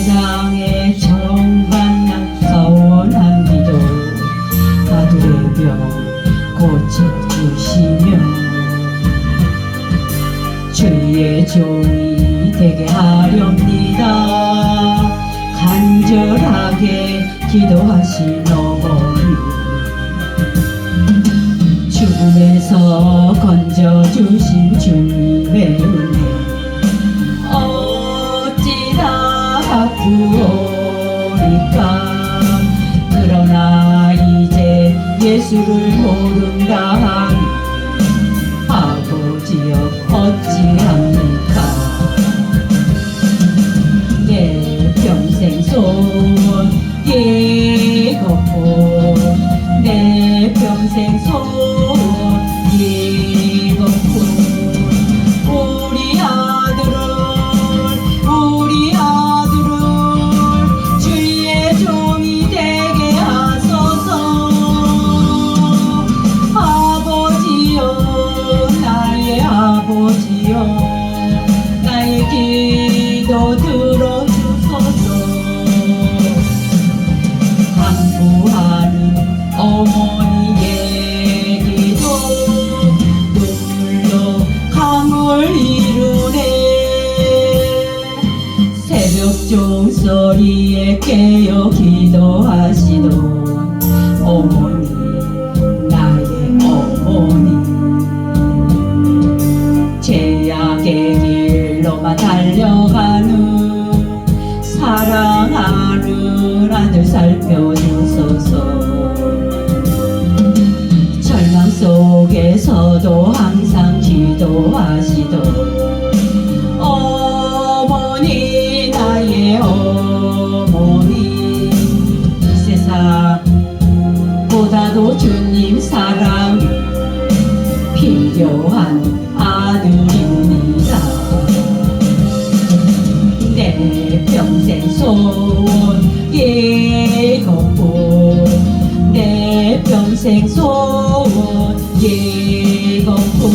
세상에 정반난 서원한 기도. 가두의 병 고쳐주시며 주의 종이 되게 하렵니다. 간절하게 기도하신 어머니. 죽음에서 건져주신 주님의 은혜 아프오리까 그러나 이제 예수를 모른다 하니 아버지여 어찌합니까? 내 평생 소원 이것고 내 평생 소원 종소리에 깨어 기도하시던 어머니 아들 살펴주소서. 절망 속에서도 항상 기도하시던 어머니 나의 어머니 이 세상보다도 주님 사랑 필요한 아들입니다. 내 평생 소 원 이것고 내 평생 소원 이것고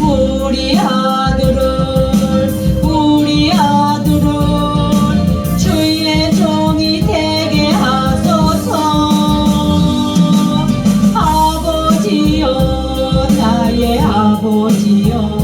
우리 아들을 우리 아들을 주의 종이 되게 하소서. 아버지여 나의 아버지여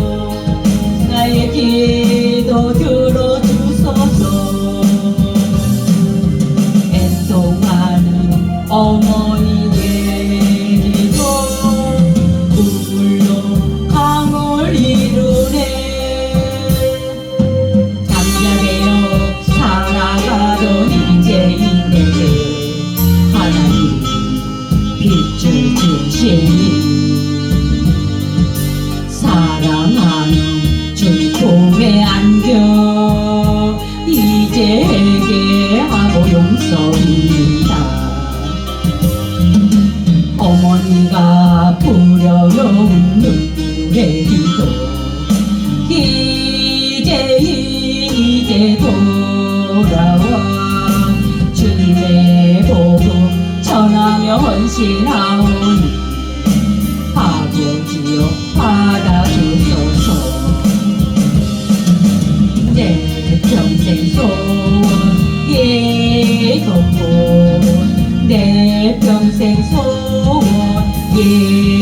빛을 주시니 사랑하는 주의 품에 안겨. 이제에게 하고 용서입니다. 어머니가 부려놓은 눈물의 지나오니 아버지여 받아주소서. 내 평생 소원 예고고 내 평생 소원 예